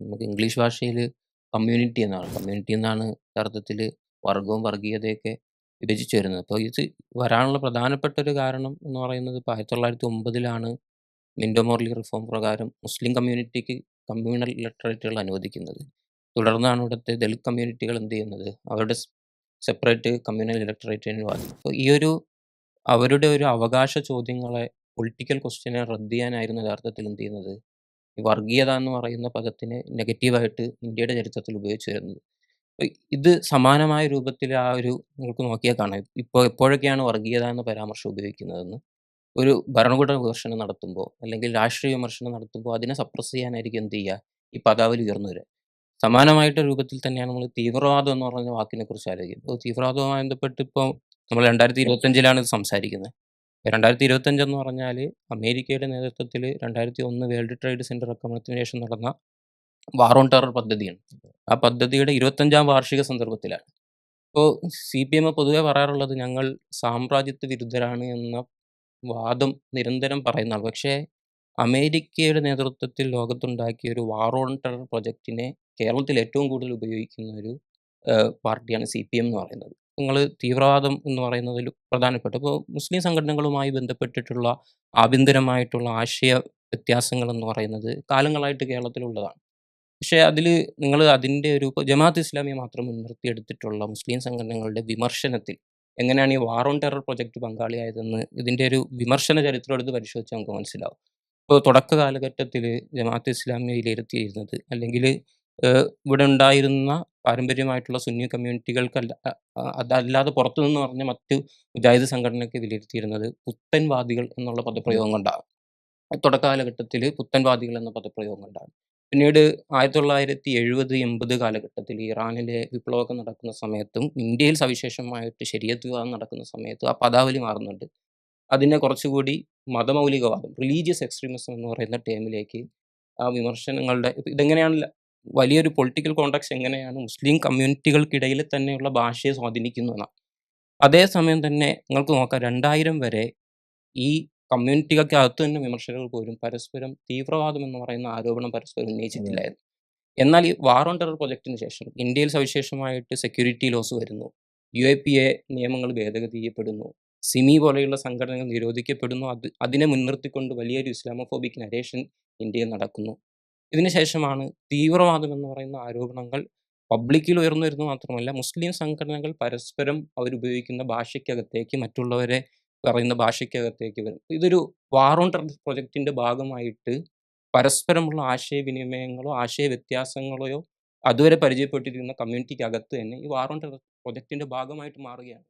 നമുക്ക് ഇംഗ്ലീഷ് ഭാഷയിൽ കമ്മ്യൂണിറ്റി എന്നാണ്. കമ്മ്യൂണിറ്റി എന്നാണ് യഥാർത്ഥത്തിൽ വർഗവും വർഗീയതയൊക്കെ വിഭജിച്ച് വരുന്നത്. അപ്പോൾ ഇത് വരാനുള്ള പ്രധാനപ്പെട്ട ഒരു കാരണം എന്ന് പറയുന്നത് ഇപ്പോൾ ആയിരത്തി തൊള്ളായിരത്തി ഒമ്പതിലാണ് മിൻഡോ മോർലി റിഫോം പ്രകാരം മുസ്ലിം കമ്മ്യൂണിറ്റിക്ക് കമ്മ്യൂണൽ ഇലക്ട്രേറ്റുകൾ അനുവദിക്കുന്നത്. തുടർന്നാണ് ഇവിടുത്തെ ദളിത് കമ്മ്യൂണിറ്റികൾ എന്ത് ചെയ്യുന്നത്? അവരുടെ സെപ്പറേറ്റ് കമ്മ്യൂണൽ ഇലക്ട്രേറ്റിന് വാദിക്കും അപ്പോൾ ഈ ഒരു അവരുടെ ഒരു അവകാശ ചോദ്യങ്ങളെ പൊളിറ്റിക്കൽ ക്വസ്റ്റ്യനെ റദ്ദ് ചെയ്യാനായിരുന്നു യഥാർത്ഥത്തിൽ എന്ത് ചെയ്യുന്നത്? വർഗീയത എന്ന് പറയുന്ന പദത്തിന് നെഗറ്റീവായിട്ട് ഇന്ത്യയുടെ ചരിത്രത്തിൽ ഉപയോഗിച്ചു വരുന്നത്. ഇത് സമാനമായ രൂപത്തിൽ ആ ഒരു നിങ്ങൾക്ക് നോക്കിയാൽ കാണാം. ഇപ്പോൾ എപ്പോഴൊക്കെയാണ് വർഗീയത എന്ന പരാമർശം ഉപയോഗിക്കുന്നതെന്ന്. ഒരു ഭരണകൂട വിമർശനം നടത്തുമ്പോൾ അല്ലെങ്കിൽ രാഷ്ട്രീയ വിമർശനം നടത്തുമ്പോൾ അതിനെ സപ്രസ് ചെയ്യാനായിരിക്കും എന്ത് ചെയ്യുക? ഈ പദാവലി ഉയർന്നു വരിക. സമാനമായിട്ട് രൂപത്തിൽ തന്നെയാണ് നമ്മൾ തീവ്രവാദം എന്ന് പറഞ്ഞ വാക്കിനെ കുറിച്ച് ആലോചിക്കുന്നത് തീവ്രവാദവുമായി ബന്ധപ്പെട്ട് ഇപ്പോൾ നമ്മൾ രണ്ടായിരത്തി ഇരുപത്തഞ്ചിലാണ് ഇത് സംസാരിക്കുന്നത്. രണ്ടായിരത്തി ഇരുപത്തഞ്ചെന്ന് പറഞ്ഞാൽ അമേരിക്കയുടെ നേതൃത്വത്തിൽ രണ്ടായിരത്തി ഒന്ന് വേൾഡ് ട്രേഡ് സെന്റർ ആക്രമണത്തിന് ശേഷം നടന്ന വാർ ഓൺ ടെറർ പദ്ധതിയാണ്. ആ പദ്ധതിയുടെ ഇരുപത്തഞ്ചാം വാർഷിക സന്ദർഭത്തിലാണ്. ഇപ്പോൾ സി പി എം പൊതുവെ പറയാറുള്ളത് ഞങ്ങൾ സാമ്രാജ്യത്വ വിരുദ്ധരാണ് എന്ന വാദം നിരന്തരം പറയുന്നതാണ്. പക്ഷേ അമേരിക്കയുടെ നേതൃത്വത്തിൽ ലോകത്തുണ്ടാക്കിയ ഒരു വാർ ഓൺ ടെറർ പ്രൊജക്റ്റിനെ കേരളത്തിൽ ഏറ്റവും കൂടുതൽ ഉപയോഗിക്കുന്ന ഒരു പാർട്ടിയാണ് സി പി എം എന്ന് പറയുന്നത്. നിങ്ങൾ തീവ്രവാദം എന്ന് പറയുന്നതിൽ പ്രധാനപ്പെട്ട. ഇപ്പോൾ മുസ്ലിം സംഘടനകളുമായി ബന്ധപ്പെട്ടിട്ടുള്ള ആഭ്യന്തരമായിട്ടുള്ള ആശയ വ്യത്യാസങ്ങൾ എന്ന് പറയുന്നത് കാലങ്ങളായിട്ട് കേരളത്തിലുള്ളതാണ്. പക്ഷേ അതിൽ നിങ്ങൾ അതിന്റെ ഒരു ജമാഅത്ത് ഇസ്ലാമിയെ മാത്രം മുൻനിർത്തിയെടുത്തിട്ടുള്ള മുസ്ലിം സംഘടനകളുടെ വിമർശനത്തിൽ എങ്ങനെയാണ് ഈ വാർ ഓൺ ടെറർ പ്രൊജക്ട് പങ്കാളിയായതെന്ന് ഇതിന്റെ ഒരു വിമർശന ചരിത്രം എടുത്ത് പരിശോധിച്ചാൽ നമുക്ക് മനസ്സിലാവും. ഇപ്പോൾ തുടക്ക കാലഘട്ടത്തിൽ ജമാഅത്ത് ഇസ്ലാമി വിലയിരുത്തിയിരുന്നത് അല്ലെങ്കിൽ ഇവിടെ ഉണ്ടായിരുന്ന പാരമ്പര്യമായിട്ടുള്ള സുന്നി കമ്മ്യൂണിറ്റികൾക്കല്ല അതല്ലാതെ പുറത്തുനിന്ന് പറഞ്ഞ മറ്റ് മുജാഹിദ് സംഘടനയ്ക്ക് വിലയിരുത്തിയിരുന്നത് പുത്തൻവാദികൾ എന്നുള്ള പദപ്രയോഗം കൊണ്ടാണ്. തുടക്കാലഘട്ടത്തിൽ പുത്തൻവാദികൾ എന്ന പദപ്രയോഗം കൊണ്ടാണ്. പിന്നീട് ആയിരത്തി തൊള്ളായിരത്തി എഴുപത് എൺപത് കാലഘട്ടത്തിൽ ഇറാനിലെ വിപ്ലവമൊക്കെ നടക്കുന്ന സമയത്തും ഇന്ത്യയിൽ സവിശേഷമായിട്ട് ശരീരത്ത് വിവാദം നടക്കുന്ന സമയത്തും ആ പദാവലി മാറുന്നുണ്ട്. അതിനെ കുറച്ചുകൂടി മതമൗലികവാദം റിലീജിയസ് എക്സ്ട്രീമിസം എന്ന് പറയുന്ന ടേമിലേക്ക് ആ വിമർശനങ്ങളുടെ ഇതെങ്ങനെയാണ് വലിയൊരു പൊളിറ്റിക്കൽ കോണ്ടാക്ട്സ് എങ്ങനെയാണ് മുസ്ലിം കമ്മ്യൂണിറ്റികൾക്കിടയിൽ തന്നെയുള്ള ഭാഷയെ സ്വാധീനിക്കുന്നു എന്നാണ് അതേസമയം തന്നെ നിങ്ങൾക്ക് നോക്കാം രണ്ടായിരം വരെ ഈ കമ്മ്യൂണിറ്റികൾക്ക് അകത്തു തന്നെ വിമർശകർ പോലും പരസ്പരം തീവ്രവാദം എന്ന് പറയുന്ന ആരോപണം പരസ്പരം ഉന്നയിച്ചിട്ടില്ലായിരുന്നു. എന്നാൽ ഈ വാർ ഓൺ ടെറർ പ്രൊജക്റ്റിന് ശേഷം ഇന്ത്യയിൽ സവിശേഷമായിട്ട് സെക്യൂരിറ്റി ലോസ് വരുന്നു. യു എ പി എ നിയമങ്ങൾ ഭേദഗതി ചെയ്യപ്പെടുന്നു സിമി പോലെയുള്ള സംഘടനകൾ നിരോധിക്കപ്പെടുന്നു. അത് അതിനെ മുൻനിർത്തിക്കൊണ്ട് വലിയൊരു ഇസ്ലാമോഫോബിക് നരേഷൻ ഇന്ത്യയിൽ നടക്കുന്നു. ഇതിനുശേഷമാണ് തീവ്രവാദം എന്ന് പറയുന്ന ആരോപണങ്ങൾ പബ്ലിക്കിൽ ഉയർന്നു വരുന്നത് മാത്രമല്ല മുസ്ലിം സംഘടനകൾ പരസ്പരം അവരുപയോഗിക്കുന്ന ഭാഷയ്ക്കകത്തേക്ക് മറ്റുള്ളവരെ പറയുന്ന ഭാഷയ്ക്കകത്തേക്ക് വരും. ഇതൊരു വാർ ഓൺ ടെറർ പ്രൊജക്റ്റിന്റെ ഭാഗമായിട്ട് പരസ്പരമുള്ള ആശയവിനിമയങ്ങളോ ആശയ വ്യത്യാസങ്ങളോ അതുവരെ പരിചയപ്പെട്ടിരുന്ന കമ്മ്യൂണിറ്റിക്ക് അകത്ത് തന്നെ ഈ വാർ ഓൺ ടെറർ പ്രൊജക്റ്റിന്റെ ഭാഗമായിട്ട് മാറുകയാണ്.